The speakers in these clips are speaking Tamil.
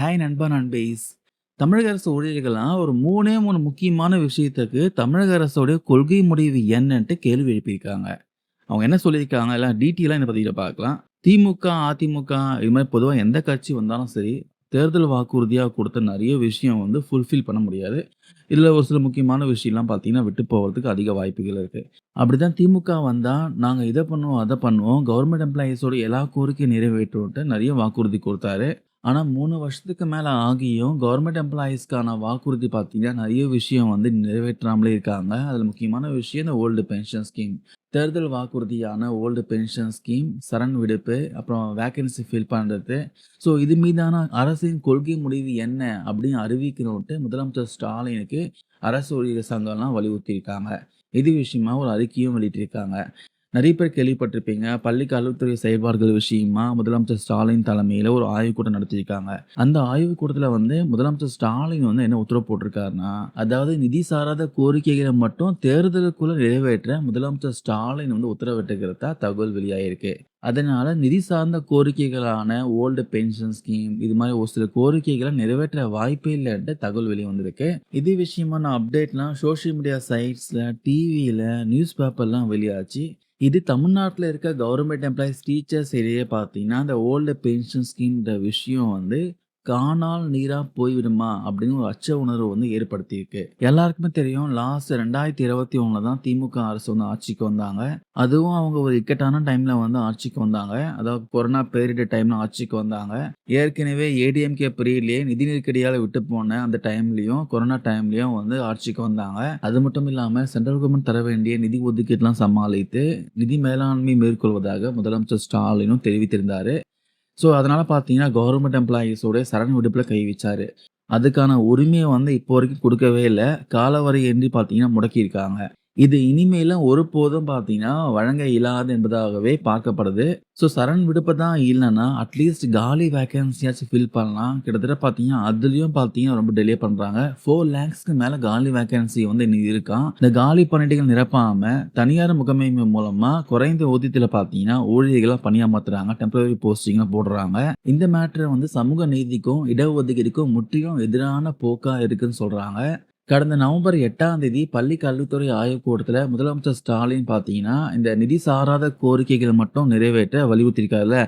ஹாய் நண்பா நண்பேஸ். தமிழக அரசு ஊழியர்கள்லாம் ஒரு 3ஏ 3 முக்கியமான விஷயத்துக்கு தமிழக அரசோடைய கொள்கை முடிவு என்னன்ட்டு கேள்வி எழுப்பியிருக்காங்க. அவங்க என்ன சொல்லியிருக்காங்க எல்லாம் டீட்டெயிலாக இந்த பதிவில பார்க்கலாம். திமுக, அதிமுக இது மாதிரி பொதுவாக எந்த கட்சி வந்தாலும் சரி, தேர்தல் வாக்குறுதியாக கொடுத்த நிறைய விஷயம் வந்து ஃபுல்ஃபில் பண்ண முடியாது. இதில் ஒரு சில முக்கியமான விஷயம்லாம் பார்த்தீங்கன்னா, விட்டு போகிறதுக்கு அதிக வாய்ப்புகள் இருக்குது அப்படி தான் திமுக வந்தால் நாங்கள் இதை பண்ணுவோம், அதை பண்ணுவோம். கவர்மெண்ட் எம்ப்ளாயீஸோட எல்லா கோரிக்கையும் நிறைவேற்றுவோன்ட்டு நிறைய வாக்குறுதி கொடுத்தாரு ஆனால் மூணு வருஷத்துக்கு மேலே ஆகியும் கவர்மெண்ட் எம்ப்ளாயீஸ்க்கான வாக்குறுதி பார்த்தீங்கன்னா, நிறைய விஷயம் வந்து நிறைவேற்றாமலே இருக்காங்க. அதில் முக்கியமான விஷயம் இந்த ஓல்டு பென்ஷன் ஸ்கீம். தேர்தல் வாக்குறுதியான ஓல்டு பென்ஷன் ஸ்கீம், சரண் விடுப்பு, அப்புறம் வேக்கன்சி ஃபில் பண்ணுறது ஸோ இது மீதான அரசின் கொள்கை முடிவு என்ன அப்படின்னு அறிவிக்கணும்ட்டு முதலமைச்சர் ஸ்டாலினுக்கு அரசு ஊழியர் சங்கம்லாம் வலியுறுத்தியிருக்காங்க. இது விஷயமா ஒரு அறிக்கையும் வெளியிட்டிருக்காங்க. நிறைய பேர் கேள்விப்பட்டிருப்பீங்க. பள்ளி கல்வித்துறை செயல்பாடுகள் விஷயமா முதலமைச்சர் ஸ்டாலின் தலைமையில் ஒரு ஆய்வுக் கூட்டம் நடத்தியிருக்காங்க. அந்த ஆய்வுக்கூட்டத்தில் வந்து முதலமைச்சர் ஸ்டாலின் வந்து என்ன உத்தரவு போட்டிருக்காருன்னா, அதாவது நிதி சாராத கோரிக்கைகளை மட்டும் தேர்தலுக்குள்ள நிறைவேற்ற முதலமைச்சர் ஸ்டாலின் வந்து உத்தரவிட்டிருக்கிறதா தகவல் வெளியாகிருக்கு அதனால நிதி சார்ந்த கோரிக்கைகளான ஓல்டு பென்ஷன் ஸ்கீம் இது மாதிரி ஒரு சில கோரிக்கைகளை நிறைவேற்ற வாய்ப்பே இல்லைன்ற தகவல் வெளியே வந்திருக்கு. இது விஷயமான அப்டேட்லாம் சோஷியல் மீடியா சைட்ஸ்ல, டிவியில் நியூஸ் பேப்பர்லாம் வெளியாச்சு. இது தமிழ்நாட்டில் இருக்க கவர்மெண்ட் எம்ப்ளாயீஸ், டீச்சர்ஸ் இடையே பார்த்தீங்கன்னா, இந்த ஓல்டு பென்ஷன் ஸ்கீம்ன்ற விஷயம் வந்து "காணால் நீரா போய்விடுமா" அப்படின்னு ஒரு அச்ச உணர்வு வந்து ஏற்படுத்தியிருக்கு. எல்லாருக்குமே தெரியும் லாஸ்ட் 2021ல தான் திமுக அரசு வந்து ஆட்சிக்கு வந்தாங்க. அதுவும் அவங்க ஒரு இக்கட்டான டைம்ல வந்து ஆட்சிக்கு வந்தாங்க. அதாவது கொரோனா பேரிடு டைம்ல ஆட்சிக்கு வந்தாங்க. ஏற்கனவே ஏடிஎம்கே பிரியிலேயே நிதி நெருக்கடியால் விட்டு போன அந்த டைம்லயும், கொரோனா டைம்லயும் வந்து ஆட்சிக்கு வந்தாங்க. அது மட்டும் இல்லாம சென்ட்ரல் கவர்மெண்ட் தர வேண்டிய நிதி ஒதுக்கீடுலாம் சமாளித்து, நிதி மேலாண்மை மேற்கொள்வதாக முதலமைச்சர் ஸ்டாலினும் தெரிவித்திருந்தாரு. ஸோ அதனால் பார்த்தீங்கன்னா, கவர்மெண்ட் எம்ப்ளாயீஸோடைய சரண் விடுப்பில் கை வச்சார் அதுக்கான உரிமையை வந்து இப்போ வரைக்கும் கொடுக்கவே இல்லை காலவரையின்றி பார்த்தீங்கன்னா முடக்கியிருக்காங்க. இது இனிமேலும் ஒருபோதும் பார்த்தீங்கன்னா, வழங்க இயலாது என்பதாகவே பார்க்கப்படுது. ஸோ சரண் விடுப்பு தான் இல்லைன்னா அட்லீஸ்ட் காலி வேக்கன்சியாச்சும் ஃபில் பண்ணலாம். கிட்டத்தட்ட பார்த்தீங்கன்னா, அதுலேயும் பார்த்தீங்கன்னா ரொம்ப டிலே பண்ணுறாங்க ஃபோர் லேக்ஸ்க்கு மேலே காலி வேக்கன்சி வந்து இன்னும் இருக்கான் இந்த காலி பணியிடங்கள் நிரப்பாமல் தனியார் முகமைமை மூலமாக குறைந்த ஊதியத்தில் பார்த்தீங்கன்னா, ஊழியர்களாக பணியமர்த்துறாங்க. டெம்பரரி போஸ்டிங்ல போடுறாங்க. இந்த மேட்ரை வந்து சமூக நீதிக்கும், இடஒதுக்கீடுக்கும் முற்றிலும் எதிரான போக்காக இருக்குன்னு சொல்கிறாங்க கடந்த நவம்பர் எட்டாம் தேதி பள்ளி கல்வித்துறை ஆய்வுக்கூட்டத்தில் முதலமைச்சர் ஸ்டாலின் பார்த்தீங்கன்னா, இந்த நிதி சாராத கோரிக்கைகளை மட்டும் நிறைவேற்ற வலியுறுத்தியிருக்காருல்ல.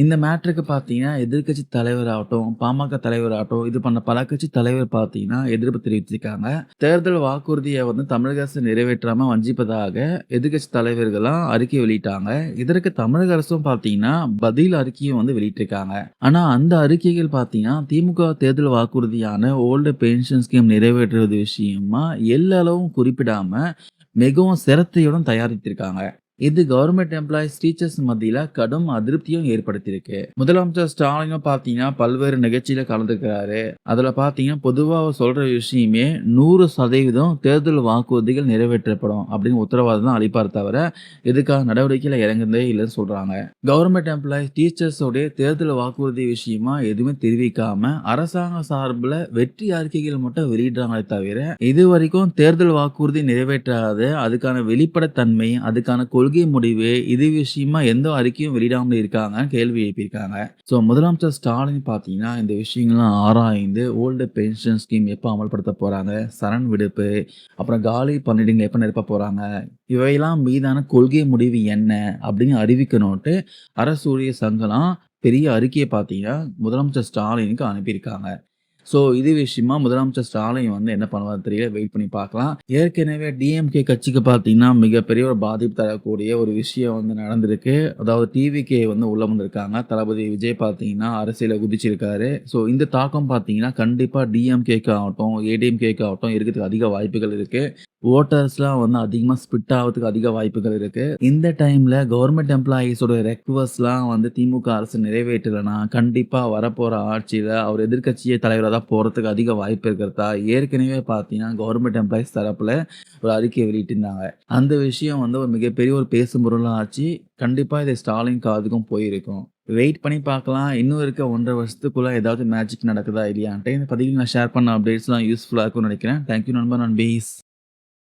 இந்த மேட்ருக்கு பார்த்தீங்கன்னா, எதிர்க்கட்சி தலைவராகட்டும், பாமக தலைவராகட்டும், இது பண்ண பல கட்சி தலைவர் பார்த்தீங்கன்னா, எதிர்ப்பு தெரிவிச்சிருக்காங்க. தேர்தல் வாக்குறுதியை வந்து தமிழக அரசு நிறைவேற்றாமல் வஞ்சிப்பதாக எதிர்க்கட்சி தலைவர்கள்லாம் அறிக்கை வெளியிட்டாங்க. இதற்கு தமிழக அரசும் பார்த்தீங்கன்னா, பதில் அறிக்கையும் வந்து வெளியிட்டிருக்காங்க. ஆனால் அந்த அறிக்கைகள் பார்த்தீங்கன்னா, திமுக தேர்தல் வாக்குறுதியான ஓல்டு பென்ஷன் ஸ்கீம் நிறைவேற்றுவது விஷயமா எள்ளளவும் குறிப்பிடாம, மிகவும் சிரத்தையுடன் தயாரித்திருக்காங்க. இது கவர்மெண்ட் எம்ப்ளாயீஸ், டீச்சர்ஸ் மத்தியில கடும் அதிருப்தியும் ஏற்படுத்தியிருக்கு. முதலமைச்சர் ஸ்டாலினும் பார்த்தீங்கன்னா, பல்வேறு நிகழ்ச்சியில கலந்துக்கிறாரு. அதுல பார்த்தீங்கன்னா, பொதுவாக சொல்கிற சொல்ற விஷயமே 100% தேர்தல் வாக்குறுதிகள் நிறைவேற்றப்படும் அப்படின்னு உத்தரவாதம் தான் அளிப்பார் தவிர, இதுக்கான நடவடிக்கையில இறங்குனதே இல்லைன்னு சொல்றாங்க. கவர்மெண்ட் எம்ப்ளாயீஸ், டீச்சர்ஸோடைய தேர்தல் வாக்குறுதி விஷயமா எதுவுமே தெரிவிக்காம, அரசாங்கம் சார்பில் வெற்றி அறிக்கைகள் மட்டும் வெளியிடுறாங்களே தவிர, இது வரைக்கும் தேர்தல் வாக்குறுதி நிறைவேற்றாத, அதுக்கான வெளிப்படைத்தன்மை, அதுக்கான கொள்கை கொள்கை முடிவு, இது விஷயமா எந்த அறிக்கையும் வெளியிடாமல் இருக்காங்கன்னு கேள்வி எழுப்பியிருக்காங்க. ஸோ முதலமைச்சர் ஸ்டாலின் பார்த்தீங்கன்னா, இந்த விஷயங்கள்லாம் ஆராய்ந்து ஓல்டு பென்ஷன் ஸ்கீம் எப்போ அமல்படுத்த போகிறாங்க சரண் விடுப்பு, அப்புறம் காலி பண்ணிடுங்க எப்போ நிரப்ப போகிறாங்க இவையெல்லாம் மீதான கொள்கை முடிவு என்ன அப்படின்னு அறிவிக்கணும்ட்டு அரசு ஊழியர் சங்கம்லாம் பெரிய அறிக்கையை பார்த்தீங்கன்னா, முதலமைச்சர் ஸ்டாலினுக்கு அனுப்பியிருக்காங்க. ஸோ இது விஷயமா முதலமைச்சர் ஸ்டாலின் வந்து என்ன பண்ணுவார் தெரியல. வெயிட் பண்ணி பார்க்கலாம். ஏற்கனவே டிஎம்கே கட்சிக்கு பார்த்தீங்கன்னா, மிகப்பெரிய ஒரு பாதிப்பு தரக்கூடிய ஒரு விஷயம் வந்து நடந்திருக்கு. அதாவது டிவிகே வந்து உள்ள வந்திருக்காங்க. தளபதி விஜய் பார்த்தீங்கன்னா, அரசியலில் குதிச்சிருக்காரு. ஸோ இந்த தாக்கம் பார்த்தீங்கன்னா, கண்டிப்பாக டிஎம்கேக்கு ஆகட்டும், ஏடிஎம்கேக்கு ஆகட்டும் இருக்கிறதுக்கு அதிக வாய்ப்புகள் இருக்கு. ஓட்டர்ஸ்லாம் வந்து அதிகமாக ஸ்பிட் ஆகிறதுக்கு அதிக வாய்ப்புகள் இருக்குது இந்த டைமில் கவர்மெண்ட் எம்ப்ளாயீஸோட ரெக்வஸ்ட்லாம் வந்து திமுக அரசு நிறைவேற்றலைன்னா கண்டிப்பாக வரப்போகிற ஆட்சியில் அவர் எதிர்கட்சியை தலைவராக தான் போகிறதுக்கு அதிக வாய்ப்பு இருக்கிறதா, ஏற்கனவே பார்த்தீங்கன்னா, கவர்மெண்ட் எம்ப்ளாயீஸ் தரப்பில் ஒரு அறிக்கை வெளியிட்டிருந்தாங்க. அந்த விஷயம் வந்து ஒரு மிகப்பெரிய ஒரு பேசும் பொருளாக ஆச்சு. கண்டிப்பாக இது ஸ்டாலின் காதுக்கும் போயிருக்கும். வெயிட் பண்ணி பார்க்கலாம். இன்னும் இருக்க ஒன்றரை வருஷத்துக்குள்ளே ஏதாவது மேஜிக் நடக்குதா இல்லையான்ட்டு இந்த பதிவில் நான் ஷேர் பண்ண அப்டேட்ஸ்லாம் யூஸ்ஃபுல்லாக இருக்கும்னு நினைக்கிறேன். தேங்க் யூ நான் நண்பீஸ்.